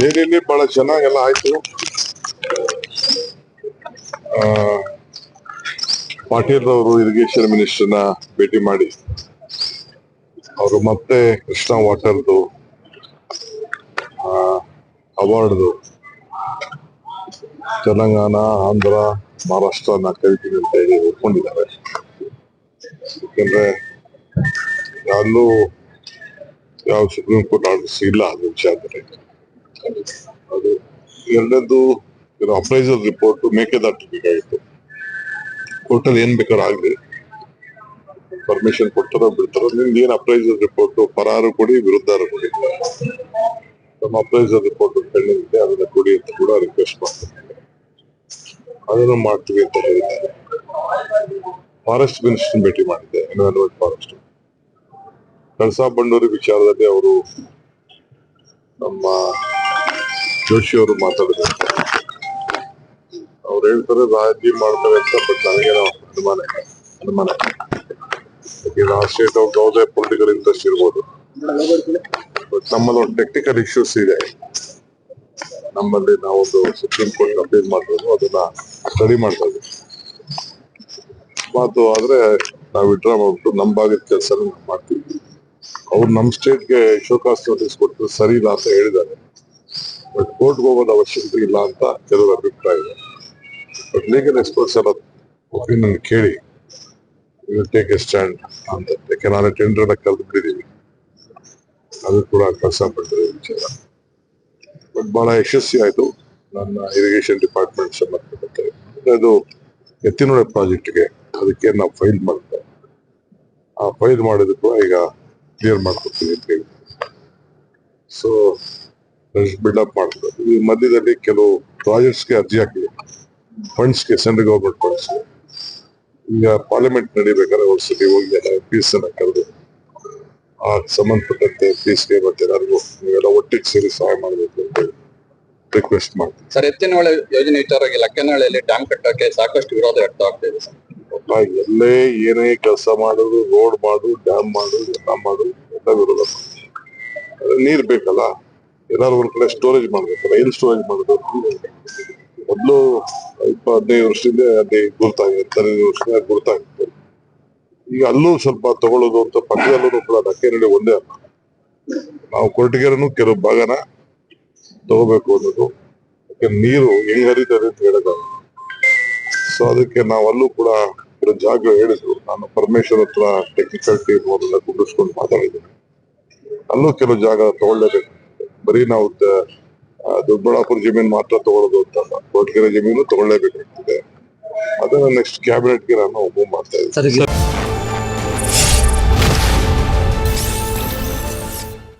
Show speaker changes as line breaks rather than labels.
ದೆಹಲಿಯಲ್ಲಿ ಬಹಳ ಚೆನ್ನಾಗೆಲ್ಲ ಆಯ್ತು. ಪಾಟೀಲ್ ಅವರು ಇರಿಗೇಷನ್ ಮಿನಿಸ್ಟರ್ನ ಭೇಟಿ ಮಾಡಿ. ಅವರು ಮತ್ತೆ ಕೃಷ್ಣ ವಾಟರ್ದು ಅವಾರ್ಡ್ದು. ತೆಲಂಗಾಣ, ಆಂಧ್ರ, ಮಹಾರಾಷ್ಟ್ರನ ಕರಿತೀನಿ ಅಂತ ಹೇಳಿ ಒಪ್ಕೊಂಡಿದ್ದಾರೆ. ಯಾಕಂದ್ರೆ ಯಾರು ಯಾವ ಸುಪ್ರೀಂ ಕೋರ್ಟ್ ಆರ್ಡರ್ಸ್ ಇಲ್ಲ ಅದು ವಿಚಾರದಲ್ಲಿ. ಎರಡನೇದು ಅಪ್ರೈಸಲ್ ರಿಪೋರ್ಟ್ ಮೇಕೆದಾಟು ಬೇಕಾಗಿತ್ತು ಕೋರ್ಟಲ್ಲಿ ಏನ್ ಬೇಕಾದ್ರೂ ಆಗ್ಲಿ. ಪರ್ಮಿಷನ್ ಕೊಡ್ತಾರೋ ಬಿಡ್ತಾರೋ, ನಿಮ್ದು ಏನ್ ಅಪ್ರೈಸಲ್ ರಿಪೋರ್ಟ್ ಪರಾರು ಕೊಡಿ, ವಿರುದ್ಧಾರು ಕೊಡಿ. ನಮ್ಮ ಅಪ್ರೈಸಲ್ ರಿಪೋರ್ಟ್ ಪೆಂಡಿಂಗ್ ಇದೆ ಅದನ್ನ ಕೊಡಿ ಅಂತ ಕೂಡ ರಿಕ್ವೆಸ್ಟ್ ಮಾಡ್ತಾರೆ. ಅದನ್ನು ಮಾಡ್ತೀವಿ ಅಂತ ಹೇಳಿದ್ದಾರೆ. ಫಾರೆಸ್ಟ್ ಮಿನಿಸ್ಟರ್ ಭೇಟಿ ಮಾಡಿದ್ದೆ ಎನ್ವೈರನ್ಮೆಂಟ್ ಫಾರೆಸ್ಟ್ ಕಳಸಾ ಬಂಡೂರಿ ವಿಚಾರದಲ್ಲಿ ಅವರು ನಮ್ಮ ಜೋಶಿ ಅವರು ಮಾತಾಡಿದ್ರು. ಅವ್ರು ಹೇಳ್ತಾರೆ, ರಾಜಿ ಮಾಡ್ತಾರೆ ಅಂತ ಬಟ್ ನನಗೇನೋ ಅನುಮಾನ. ಅನುಮಾನ ರಾಷ್ಟ್ರೀಯ ಯಾವುದೇ ಪೊಲಿಟಿಕಲ್ ಇಂಟ್ರೆಸ್ಟ್ ಇರ್ಬೋದು. ಬಟ್ ನಮ್ಮಲ್ಲಿ ಒಂದು ಟೆಕ್ನಿಕಲ್ ಇಶ್ಯೂಸ್ ಇದೆ. ನಮ್ಮಲ್ಲಿ ನಾವೊಂದು ಸುಪ್ರೀಂ ಕೋರ್ಟ್ ಅಪೀಲ್ ಮಾಡ್ಬೋದು ಅದನ್ನ ಸ್ಟಡಿ ಮಾಡ್ತಾ ಇದ್ದೀವಿ ಮಾತು ಆದ್ರೆ ನಾವು ವಿಡ್ರಾ ಮಾಡ್ಬಿಟ್ಟು ನಮ್ಮ ಭಾಗದ ಕೆಲಸ ಮಾಡ್ತೀವಿ. ಅವ್ರು ನಮ್ಮ ಸ್ಟೇಟ್ಗೆ ಶೋಕಾಸ್ ನೋಟಿಸ್ ಕೊಟ್ಟರು ಸರಿ ಇಲ್ಲ ಅಂತ ಹೇಳಿದ್ದಾರೆ. ಕೋರ್ಟ್ಗೆ ಹೋಗೋದು ಅವಶ್ಯಕತೆ ಇಲ್ಲ ಅಂತ ಕೆಲವರು ಅಭಿಪ್ರಾಯ ಇದೆ. ಬಟ್ ಲೀಗಲ್ ಎಕ್ಸ್ಪರ್ಟ್ಸ್ ಎಲ್ಲ ಒಪಿನಿಯನ್ ಕೇಳಿ ಟೇಕ್ ಎ ಸ್ಟ್ಯಾಂಡ್ ಅಂತ ಯಾಕೆ ನಾನು ಟೆಂಡರ್ ಕರೆದು ಬಿಟ್ಟಿದ್ದೀವಿ ಅದು ಕೂಡ ಕೆಲಸ ವಿಚಾರ. ಬಟ್ ಬಹಳ ಯಶಸ್ವಿ ಆಯಿತು. ನನ್ನ ಇರಿಗೇಷನ್ ಡಿಪಾರ್ಟ್ಮೆಂಟ್ ಸಂಬಂಧಪಟ್ಟಂತೆ ಅದು ಎತ್ತಿನೊಳೆ ಪ್ರಾಜೆಕ್ಟ್ಗೆ ಅದಕ್ಕೆ ನಾವು ಫೈಲ್ ಮಾಡಿದ್ದೆ. ಆ ಫೈಲ್ ಮಾಡಿದಕ್ಕೂ ಈಗ ಕ್ಲಿಯರ್ ಮಾಡ್ಕೊಡ್ತೀವಿ ಅಂತ ಹೇಳಿ ಸೊ ಬಿಲ್ಡಪ್ ಮಾಡ್ತದೆ ಈ ಮಧ್ಯದಲ್ಲಿ ಕೆಲವು ಪ್ರಾಜೆಕ್ಟ್ಸ್ಗೆ ಅರ್ಜಿ ಹಾಕಿದೆ. ಫಂಡ್ಸ್ಗೆ ಸೆಂಟ್ರಲ್ ಗೌರ್ಮೆಂಟ್ ಫಂಡ್ಸ್. ಈಗ ಪಾರ್ಲಿಮೆಂಟ್ ನಡಿಬೇಕಾದ್ರೆ ಒಂದ್ ಸತಿ ಹೋಗಿ ಎಲ್ಲ ಪೀಸ್ ಅನ್ನ ಕರೆದು ಆ ಸಂಬಂಧಪಟ್ಟಂತೆ ಪೀಸ್ಗೆ ಮತ್ತೆ ಎಲ್ಲರಿಗೂ ನೀವೆಲ್ಲ ಒಟ್ಟಿಗೆ ಸೇರಿ ಸಹಾಯ ಮಾಡಬೇಕು ಅಂತ ಹೇಳಿ ರಿಕ್ವೆಸ್ಟ್ ಮಾಡ್ತೀನಿ
ಸರ್ ಎತ್ತಿನಹೊಳೆ ಯೋಜನೆ ವಿಚಾರವಾಗಿ ಲಕ್ಕನಹಳ್ಳಿಯಲ್ಲಿ ಡ್ಯಾಮ್ ಕಟ್ಟಕ್ಕೆ ಸಾಕಷ್ಟು ವಿರೋಧ ವ್ಯಕ್ತ ಆಗ್ತಾ ಇದೆ ಸರ್.
ಎಲ್ಲೇ ಏನೇ ಕೆಲಸ ಮಾಡೋದು ರೋಡ್ ಮಾಡು ಡ್ಯಾಮ್ ಮಾಡು ಎಲ್ಲ ಮಾಡು ಎಲ್ಲ ವಿರೋಧ. ನೀರ್ ಬೇಕಲ್ಲ? ಎಲ್ಲಾರು ಒಂದ್ ಕಡೆ ಸ್ಟೋರೇಜ್ ಮಾಡ್ಬೇಕಲ್ಲ ರೈಲ್ ಸ್ಟೋರೇಜ್ ಮಾಡೋದು. ಮೊದ್ಲು ಇಪ್ಪ ಹದಿನೈದು ವರ್ಷದಿಂದ ಅಲ್ಲಿ ಗುರ್ತಾಗಿರುತ್ತೆ ಹದಿನೈದು ವರ್ಷದಿಂದ ಗುರ್ತಾಗಿತ್ತು ಈಗ ಅಲ್ಲೂ ಸ್ವಲ್ಪ ತಗೊಳ್ಳೋದು ಅಂತ ಪಕ್ಕದಲ್ಲೂ ಕೂಡ ನಡಿ ಒಂದೇ ಅಲ್ಲ ನಾವು ಕೊರಟಗೆರೆನು ಕೆಲವು ಭಾಗನ ತಗೋಬೇಕು ಅನ್ನೋದು. ನೀರು ಹೆಂಗ್ ಹರಿತದೆ ಅಂತ ಹೇಳೋದಾಗ ಸೊ ಅದಕ್ಕೆ ನಾವು ಅಲ್ಲೂ ಕೂಡ ಕೆಲವು ಜಾಗ ಹೇಳಿದ್ರು. ನಾನು ಪರಮೇಶ್ವರ್ ಹತ್ರ ಟೆಕ್ನಿಕಲ್ ಟೀಮ್ ಅವರೆಲ್ಲ ಕುಡಿಸ್ಕೊಂಡು ಮಾತಾಡಿದ್ದೀನಿ. ಅಲ್ಲೂ ಕೆಲವು ಜಾಗ ತಗೊಳ್ಳೇಬೇಕು. ಬರೀ ನಾವು ದೊಡ್ಡಬಳ್ಳಾಪುರ ಜಮೀನು ಮಾತ್ರ ತಗೊಳ್ಳೋದು ಅಂತಲ್ಲ ಕೊರಟಗೆರೆ ಜಮೀನು ತಗೊಳ್ಳೇಬೇಕಾಗ್ತದೆ. ಅದನ್ನ ನೆಕ್ಸ್ಟ್ ಕ್ಯಾಬಿನೆಟ್ಗೆ ನಾನು ಮೂವ್ ಮಾಡ್ತಾ ಇದ್ದೀನಿ.